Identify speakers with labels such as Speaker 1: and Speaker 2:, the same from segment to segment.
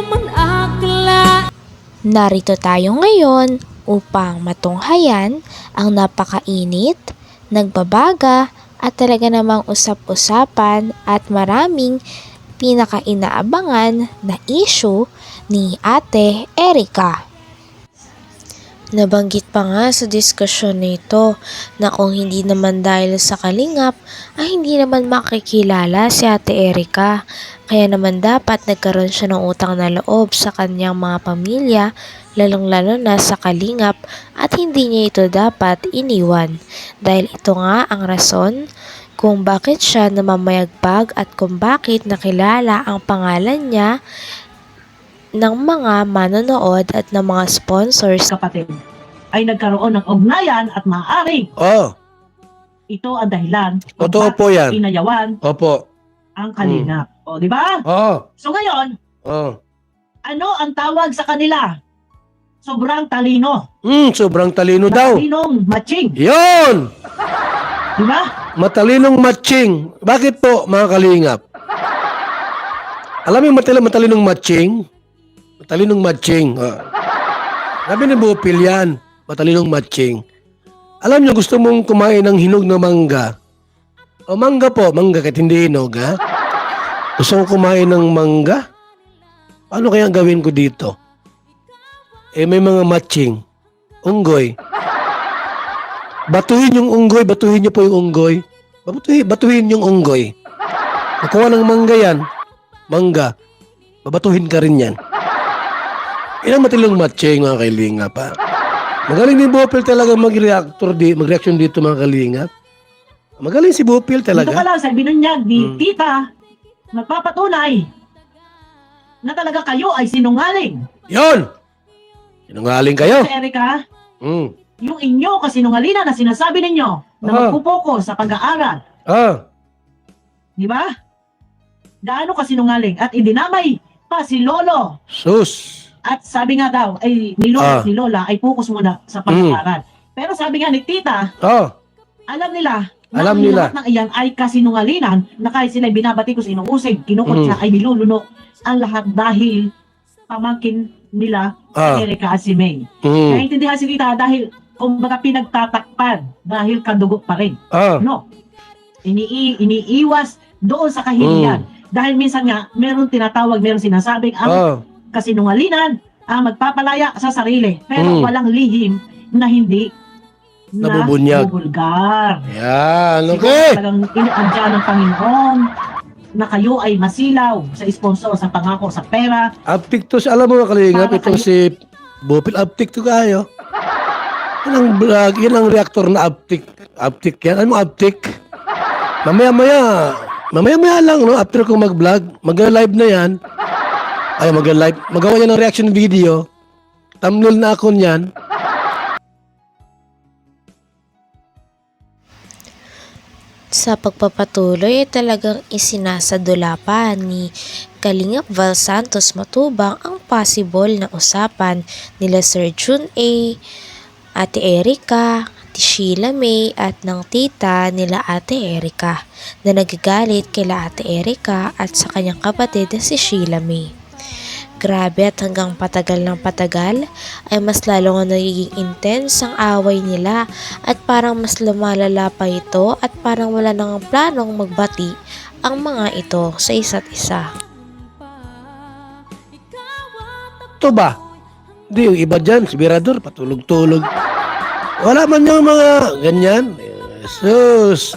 Speaker 1: naman akla
Speaker 2: Narito tayo ngayon upang matunghayan ang napakainit, nagbabaga at talaga namang usap-usapan at maraming pinakainaabangan na issue ni Ate Erika. Nabanggit pa nga sa diskusyon nito na kung hindi naman dahil sa kalingap ay hindi naman makikilala si Ate Erika. Kaya naman dapat nagkaroon siya ng utang na loob sa kanyang mga pamilya lalong-lalo na sa kalingap at hindi niya ito dapat iniwan. Dahil ito nga ang rason kung bakit siya namamayagpag at kung bakit nakilala ang pangalan niya ng mga manonood at ng mga sponsors
Speaker 3: kapatid ay nagkaroon ng ugnayan at maaaring
Speaker 4: Oh,
Speaker 3: ito ang dahilan kung
Speaker 4: totoo
Speaker 3: bakit
Speaker 4: po yan.
Speaker 3: inayawan
Speaker 4: Opo.
Speaker 3: ang kalingap. O, di ba?
Speaker 4: Oh,
Speaker 3: So ngayon,
Speaker 4: oh.
Speaker 3: ano ang tawag sa kanila? Sobrang talino.
Speaker 4: Hmm, sobrang talino daw.
Speaker 3: Talinong matching.
Speaker 4: Yon!
Speaker 3: Di ba?
Speaker 4: Matalinong matching. Bakit po, mga kalingap? Alam mo yung matal matalinong matching? Matalinong matching. Oh. Sabi ni Bupil yan, matalinong matching. Alam niyo, gusto mong kumain ng hinog na mangga. O mangga po, mangga kahit hindi hinog, ha? Gusto mong kumain ng mangga? Paano kaya gawin ko dito? Eh, may mga matching. Unggoy. Batuhin yung unggoy, batuhin niyo po yung unggoy. Batuhin, batuhin yung unggoy. Nakuha ng mangga yan. Mangga. Babatuhin ka rin yan. Yan ang matilong matching mga kailinga pa. Magaling din Bopil talaga mag-reactor di, mag-reaction dito mga kalinga. Magaling si Bopil
Speaker 3: Dito pa
Speaker 4: talaga.
Speaker 3: lang sa binunyag ni
Speaker 4: Hmm.
Speaker 3: tita, nagpapatunay na talaga kayo ay sinungaling.
Speaker 4: Yon! Sinungaling kayo.
Speaker 3: Sa Erika,
Speaker 4: Mm.
Speaker 3: yung inyo kasinungalingan na sinasabi ninyo na
Speaker 4: Ah.
Speaker 3: magpupokus sa pag-aaral,
Speaker 4: Ah,
Speaker 3: di ba? Gaano kasinungaling at idinamay pa si Lolo
Speaker 4: sus.
Speaker 3: At sabi nga daw, ay ni Lola,
Speaker 4: Ah.
Speaker 3: Ni Lola ay focus muna sa pag-aaral. Pero sabi nga ni Tita,
Speaker 4: Ah,
Speaker 3: alam nila na
Speaker 4: Alam
Speaker 3: ang
Speaker 4: nila.
Speaker 3: lahat ng iyan ay kasinungalingan na kahit sila binabati ko sa inuusig, kinukot
Speaker 4: Mm.
Speaker 3: ay nilulunok ang lahat dahil pamangkin nila
Speaker 4: ah.
Speaker 3: si Erika at si May.
Speaker 4: Mm.
Speaker 3: intindihan si Tita dahil kumbaga pinagtatakpan dahil kadugo pa rin.
Speaker 4: Ah,
Speaker 3: No. Inii iniiwas doon sa kahilingan. Dahil minsan nga, meron tinatawag, meron sinasabing ang
Speaker 4: ah.
Speaker 3: Kasinungalingan ang magpapalaya sa sarili. Pero
Speaker 4: Mm.
Speaker 3: walang lihim na hindi
Speaker 4: Nabubunyag.
Speaker 3: nabubulgar.
Speaker 4: Yan,
Speaker 3: Siguro
Speaker 4: okay.
Speaker 3: talagang inaadya ng Panginoon na kayo ay masilaw sa sponsor, sa pangako, sa pera.
Speaker 4: Uptick to, alam mo mga kalingap, itong
Speaker 3: kayo-
Speaker 4: si Bopil, uptick to kayo. Yan ang vlog, yan ang reactor na uptick. Uptick yan. Ano mo uptick? Mamaya maya, mamaya maya lang, no? After kong mag-vlog, mag-live na yan. Ay, mag-live. Magawa yan ng reaction video. Thumbnail na ako niyan.
Speaker 2: Sa pagpapatuloy ay talagang isinasadula pa ni Kalingap Val Santos Matubang ang possible na usapan nila Sir Jun A, Ate Erika, Ate Sheila May at ng tita nila Ate Erika na nagagalit kila Ate Erika at sa kanyang kapatid na si Sheila May. Grabe at hanggang patagal ng patagal ay mas lalo nga nagiging intense ang away nila at parang mas lumalala pa ito at parang wala nang planong magbati ang mga ito sa isa't isa.
Speaker 4: Ito ba? Hindi, yung iba dyan, si Mirador, patulog-tulog. Wala man yung mga ganyan. Jesus.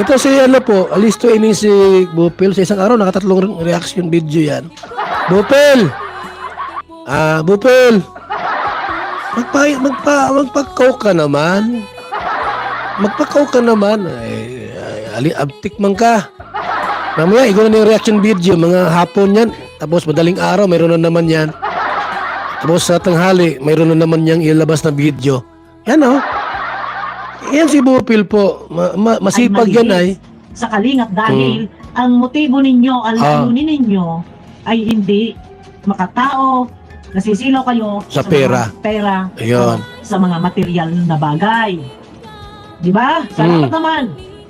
Speaker 4: Ito si ano po, alisto ini si Bupil. Sa isang araw, nakatatlong reaction video yan. Bupil! Ah, Bupil! Magpa, magpa, magpa-coke ka naman. Magpa-coke ka naman. Ay, ay, ali, abtik man ka. Mamaya, ikaw na yung reaction video. Mga hapon yan. Tapos madaling araw, mayroon na naman yan. Tapos sa tanghali, mayroon na naman niyang ilabas na video. Yan oh. Yan si Bupil po. Ma- ma- masipag yan ay.
Speaker 3: Sa kalingap dahil ang motibo ninyo, ang
Speaker 4: Hmm. Ah.
Speaker 3: layunin ninyo ay hindi makatao, nasisilaw kayo
Speaker 4: Sa pera.
Speaker 3: mga pera
Speaker 4: Ayun.
Speaker 3: o sa mga material na bagay. Di ba? Salamat
Speaker 4: Mm.
Speaker 3: naman.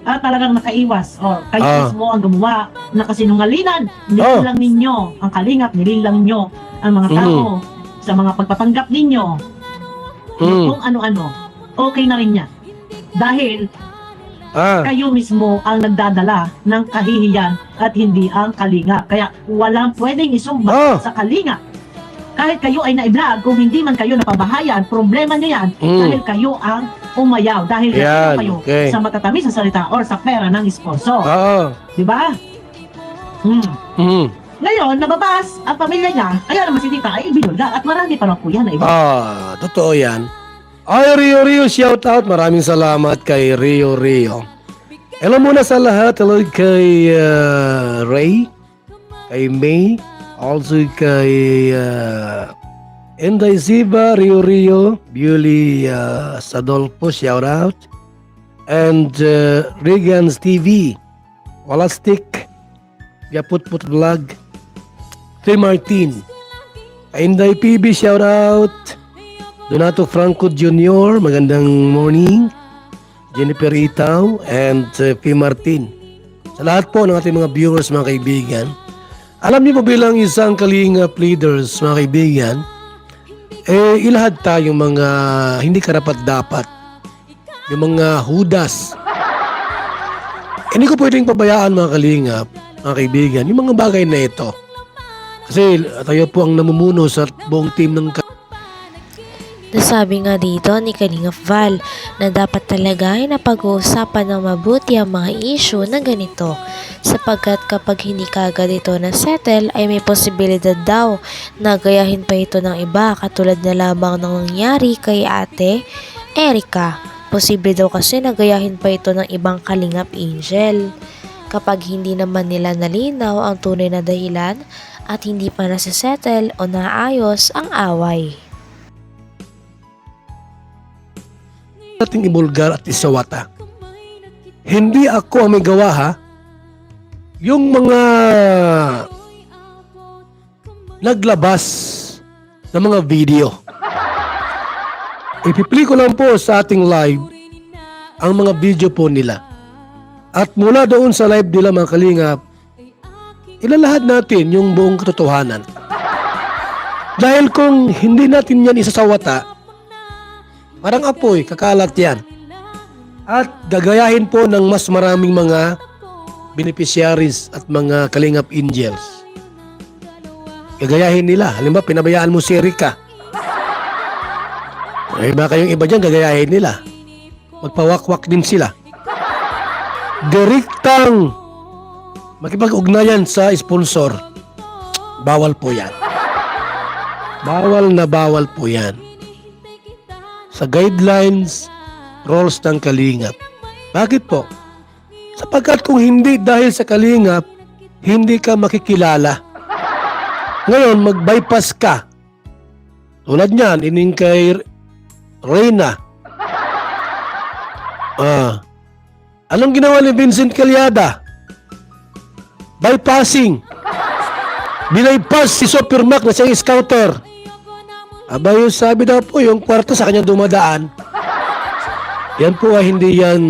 Speaker 3: ah, talagang nakaiwas o kayo
Speaker 4: Ah.
Speaker 3: mismo ang gumawa na kasinungalingan
Speaker 4: Oh.
Speaker 3: nilang ninyo ang kalingap nilang nyo ang mga
Speaker 4: Mm.
Speaker 3: tao sa mga pagpapanggap ninyo
Speaker 4: Mm.
Speaker 3: kung ano-ano okay na rin yan dahil
Speaker 4: Ah.
Speaker 3: kayo mismo ang nagdadala ng kahihiyan at hindi ang kalingap kaya walang pwedeng isumba
Speaker 4: Ah.
Speaker 3: sa kalingap kahit kayo ay na-vlog kung hindi man kayo napabahayan problema nyo yan
Speaker 4: Mm.
Speaker 3: dahil kayo ang umayaw dahil
Speaker 4: Yan,
Speaker 3: kayo
Speaker 4: okay.
Speaker 3: sa matatamis na salita or sa pera ng sponsor.
Speaker 4: Oo.
Speaker 3: Di ba? Hmm.
Speaker 4: Mm.
Speaker 3: Ngayon, nababas ang pamilya niya, kaya naman si tita ay binulga at marami pa lang po yan.
Speaker 4: Ah, totoo yan. Ay, Rio Rio, shout out. Maraming salamat kay Rio Rio. Hello muna sa lahat. Hello kay uh, Ray, kay May, also kay uh, Enday Ziba, Rio Rio, Beauty uh, Sadolfo, shout out. And uh, Regan's TV, Walastik, Yaputput Vlog, Trey Martin, Inday PB, shout out. Donato Franco Jr., magandang morning. Jennifer Itaw and uh, P. Martin. Sa lahat po ng ating mga viewers, mga kaibigan, alam niyo po bilang isang kalingap leaders, mga kaibigan, eh, ilahad tayong mga hindi karapat-dapat. Yung mga hudas. Hindi ko pwedeng pabayaan mga kalingap, mga kaibigan, yung mga bagay na ito. Kasi tayo po ang namumuno sa buong team ng
Speaker 2: Nasabi nga dito ni Kalingap Val na dapat talaga ay napag-uusapan ng mabuti ang mga issue na ganito sapagkat kapag hindi kagad ito na settle ay may posibilidad daw na gayahin pa ito ng iba katulad na lamang ng nangyari kay ate Erika. Posible daw kasi na gayahin pa ito ng ibang Kalingap Angel. Kapag hindi naman nila nalinaw ang tunay na dahilan at hindi pa nasisettle o naayos ang away.
Speaker 4: Nating ibulgar at isawata. Hindi ako ang may gawa ha. Yung mga naglabas ng mga video. Ipipli ko lang po sa ating live ang mga video po nila. At mula doon sa live nila mga kalingap, ilalahad natin yung buong katotohanan. Dahil kung hindi natin yan isasawata, Parang apoy, kakalat yan. At gagayahin po ng mas maraming mga beneficiaries at mga kalingap angels. Gagayahin nila. Halimbawa, pinabayaan mo si Erika. Eh, baka yung iba dyan, gagayahin nila. Magpawakwak din sila. Direktang makipag-ugnayan sa sponsor. Bawal po yan. Bawal na bawal po yan sa guidelines, rules ng kalingap. Bakit po? Sapagkat kung hindi dahil sa kalingap, hindi ka makikilala. Ngayon, mag-bypass ka. Tulad niyan, ining kay Reyna. Ah, anong ginawa ni Vincent Calyada? Bypassing. Binaypass si Supermac na siyang scouter. Aba yung sabi daw po, yung kwarto sa kanya dumadaan. Yan po ay hindi yan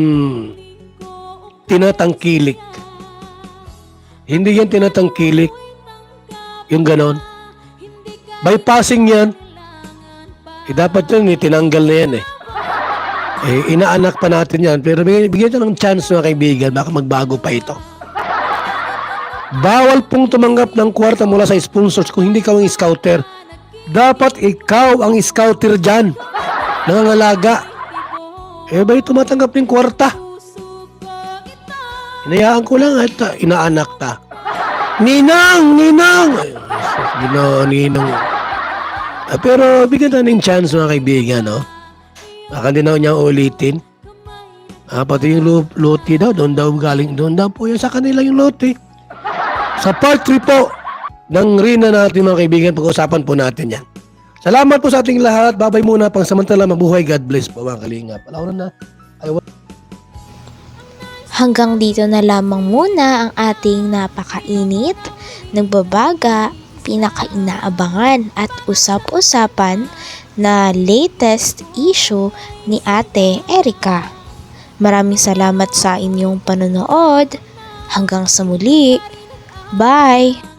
Speaker 4: tinatangkilik. Hindi yan tinatangkilik. Yung ganon. Bypassing yan. Eh, dapat yun, eh, tinanggal na yan eh. Eh, inaanak pa natin yan. Pero bigyan, bigyan ng chance mga kaibigan, baka magbago pa ito. Bawal pong tumanggap ng kwarta mula sa sponsors kung hindi ka ang scouter. Dapat ikaw ang scouter dyan. Nangangalaga. Eh ba'y tumatanggap ng kwarta? Hinayaan ko lang at uh, inaanak ta. Ninang! Ninang! Ginoo, ninang. Ah, pero bigyan na ng chance mga kaibigan, no? Baka din daw niya ulitin. Ah, pati yung luti daw, doon daw galing, doon daw po yan sa kanila yung luti. Sa part 3 po, ng Rina natin mga kaibigan, pag-usapan po natin yan. Salamat po sa ating lahat. Babay muna pang samantala. Mabuhay. God bless po mga kalingap. Alaw na.
Speaker 2: Hanggang dito na lamang muna ang ating napakainit, nagbabaga, pinakainaabangan at usap-usapan na latest issue ni Ate Erika. Maraming salamat sa inyong panonood. Hanggang sa muli. Bye!